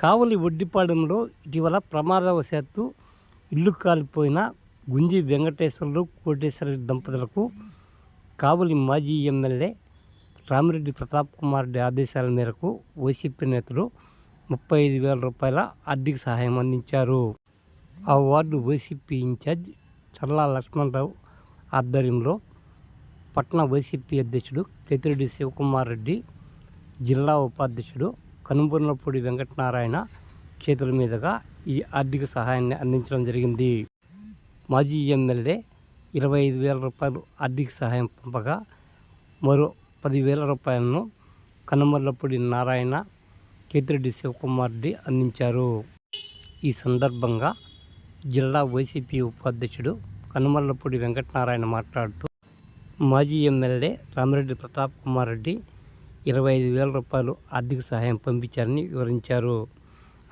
కావలి ఒడ్డిపాలెంలో ఇటీవల ప్రమాదవశాత్తు ఇల్లు కాలిపోయిన గుంజి వెంకటేశ్వర్లు కోటేశ్వర దంపతులకు కావలి మాజీ ఎమ్మెల్యే రామిరెడ్డి ప్రతాప్ కుమార్ రెడ్డి ఆదేశాల మేరకు వైసీపీ నేతలు ముప్పై ఐదు వేల రూపాయల ఆర్థిక సహాయం అందించారు. ఆ ward YCP incharge Challa Lakshmanarao ఆధ్వర్యంలో పట్టణ వైసీపీ అధ్యక్షుడు కేతిరెడ్డి శివకుమార్ రెడ్డి జిల్లా ఉపాధ్యక్షుడు కనుబొర్లపూడి వెంకటనారాయణ చేతుల మీదుగా ఈ ఆర్థిక సహాయాన్ని అందించడం జరిగింది. మాజీ ఎమ్మెల్యే ఇరవై ఐదు వేల రూపాయలు ఆర్థిక సహాయం పంపగా మరో పదివేల రూపాయలను కనుమర్లపూడి నారాయణ కేతిరెడ్డి శివకుమార్ రెడ్డి అందించారు. ఈ సందర్భంగా జిల్లా వైసీపీ ఉపాధ్యక్షుడు కనుమర్లపూడి వెంకటనారాయణ మాట్లాడుతూ మాజీ ఎమ్మెల్యే రామిరెడ్డి ప్రతాప్ కుమార్ రెడ్డి ఇరవై ఐదు వేల రూపాయలు ఆర్థిక సహాయం పంపించారని వివరించారు.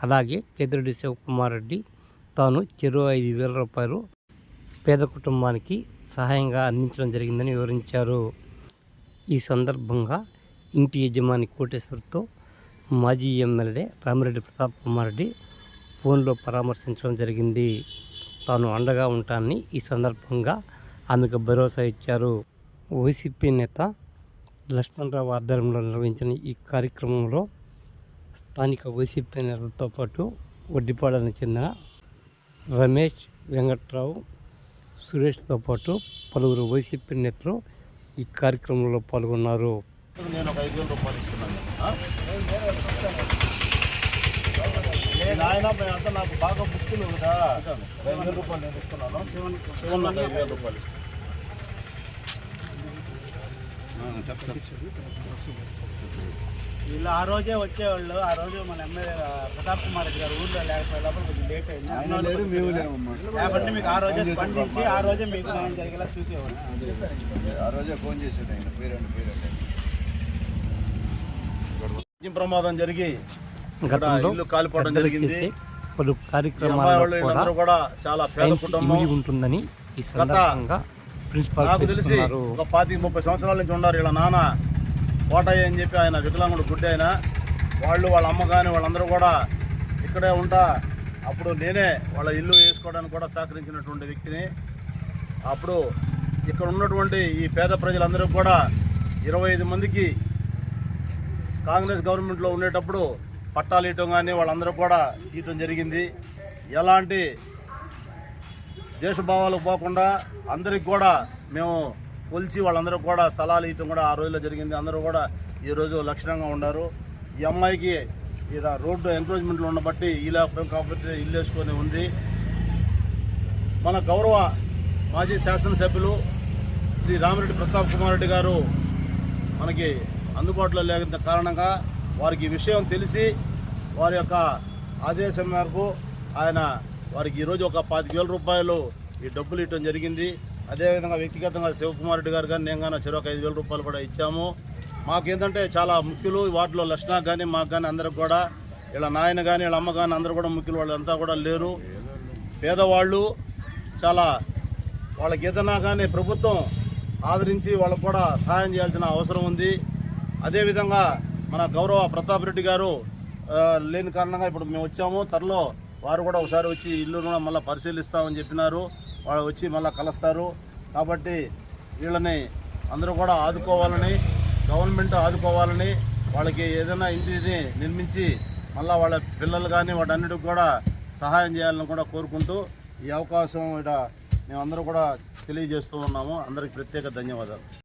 అలాగే కేతిరెడ్డి శివకుమార్ రెడ్డి తాను చెరో ఐదు వేల రూపాయలు పేద కుటుంబానికి సహాయంగా అందించడం జరిగిందని వివరించారు. ఈ సందర్భంగా ఇంటి యజమాని కోటేశ్వర్తో మాజీ ఎమ్మెల్యే రామిరెడ్డి ప్రతాప్ కుమార్ రెడ్డి ఫోన్లో పరామర్శించడం జరిగింది. తాను అండగా ఉంటానని ఈ సందర్భంగా ఆమెకు భరోసా ఇచ్చారు. వైసీపీ నేత లక్ష్మణరావు ఆధ్వర్యంలో నిర్వహించిన ఈ కార్యక్రమంలో స్థానిక వైసీపీ నేతలతో పాటు వడ్డిపాడానికి చెందిన రమేష్ వెంకట్రావు సురేష్తో పాటు పలువురు వైసీపీ నేతలు ఈ కార్యక్రమంలో పాల్గొన్నారు. నేను ఒక ఐదు వేల రూపాయలు ఇస్తున్నాను. ఆ? నేను ఆయన అంతా నాకు బాగా బుక్కులు కదా. ఐదు వేల రూపాయలు నేను ఇస్తున్నాను. శివన్ నాకు ఐదు వేల రూపాయలు ఇస్తాను వీళ్ళు ఆ రోజే వచ్చేవాళ్ళు. ఆ రోజు మన ఎమ్మెల్యే ప్రతాప్ కుమార్ రెడ్డి గారు ఊళ్ళో కొంచెం లేట్ అయింది. కాబట్టి మీకు ఆ రోజే స్పందించి ఆ రోజే మీకు జరిగేలా చూసేవాళ్ళు. ఆ రోజే ఫోన్ చేసాడు ఆయన. పేరండి పేరండి అగ్ని ప్రమాదం జరిగి ఇల్లు కాలిపోవడం జరిగింది. పలు వాళ్ళు కూడా చాలా పేద కుటుంబం. ఉంటుందని ఈ సందర్భంగా నాకు తెలిసి ఒక పాతిక ముప్పై సంవత్సరాల నుంచి ఉన్నారు వీళ్ళ నాన్న. కోటయ్య అని చెప్పి ఆయన వికలాంగుడు గుడ్డి ఆయన. వాళ్ళు వాళ్ళ అమ్మ కానీ వాళ్ళందరూ కూడా ఇక్కడే ఉంటా. అప్పుడు నేనే వాళ్ళ ఇల్లు వేసుకోవడానికి కూడా సహకరించినటువంటి వ్యక్తిని. అప్పుడు ఇక్కడ ఉన్నటువంటి ఈ పేద ప్రజలందరూ కూడా ఇరవై ఐదు మందికి కాంగ్రెస్ గవర్నమెంట్లో ఉండేటప్పుడు పట్టాలు ఇవ్వటం కానీ వాళ్ళందరూ కూడా ఇవ్వటం జరిగింది. ఎలాంటి దేశభావాలకు పోకుండా అందరికి కూడా మేము కొలిచి వాళ్ళందరూ కూడా స్థలాలు ఇవ్వటం కూడా ఆ రోజుల్లో జరిగింది. అందరూ కూడా ఈరోజు లక్షణంగా ఉన్నారు. ఈ అమ్మాయికి ఇలా రోడ్డు ఎంక్రోచ్మెంట్లు ఉన్న బట్టి ఇలా కాకపోతే ఇల్లు వేసుకొని ఉంది. మన గౌరవ మాజీ శాసనసభ్యులు శ్రీ రామిరెడ్డి ప్రతాప్ కుమార్ రెడ్డి గారు మనకి అందుబాటులో లేని కారణంగా వారికి ఈ విషయం తెలిసి వారి యొక్క ఆదేశం మేరకు ఆయన వారికి ఈరోజు ఒక పాతిక వేల రూపాయలు ఈ డబ్బులు ఇవ్వడం జరిగింది. అదేవిధంగా వ్యక్తిగతంగా శివకుమార్ రెడ్డి గారు కానీ నేను కానీ చెరొక ఐదు వేల రూపాయలు కూడా ఇచ్చాము. మాకేంటంటే చాలా ముఖ్యులు వాటిలో లక్షణాకు కానీ మాకు కానీ అందరికి కూడా వీళ్ళ నాయన కానీ వీళ్ళ అమ్మ కానీ అందరూ కూడా ముఖ్యులు వాళ్ళంతా కూడా లేరు. పేదవాళ్ళు చాలా వాళ్ళకి ఏదైనా కానీ ప్రభుత్వం ఆదరించి వాళ్ళకు కూడా సహాయం చేయాల్సిన అవసరం ఉంది. అదేవిధంగా మన గౌరవ ప్రతాప్ రెడ్డి గారు లేని కారణంగా ఇప్పుడు మేము వచ్చాము. త్వరలో వారు కూడా ఒకసారి వచ్చి ఇల్లు కూడా మళ్ళీ పరిశీలిస్తామని చెప్పినారు. వాళ్ళు వచ్చి మళ్ళీ కలుస్తారు. కాబట్టి వీళ్ళని అందరూ కూడా ఆదుకోవాలని గవర్నమెంట్ ఆదుకోవాలని వాళ్ళకి ఏదైనా ఇంటిని నిర్మించి మళ్ళీ వాళ్ళ పిల్లలు కానీ వాటన్నిటికి కూడా సహాయం చేయాలని కూడా కోరుకుంటూ ఈ అవకాశం ఇక్కడ మేమందరూ కూడా తెలియజేస్తూ ఉన్నాము. అందరికి ప్రత్యేక ధన్యవాదాలు.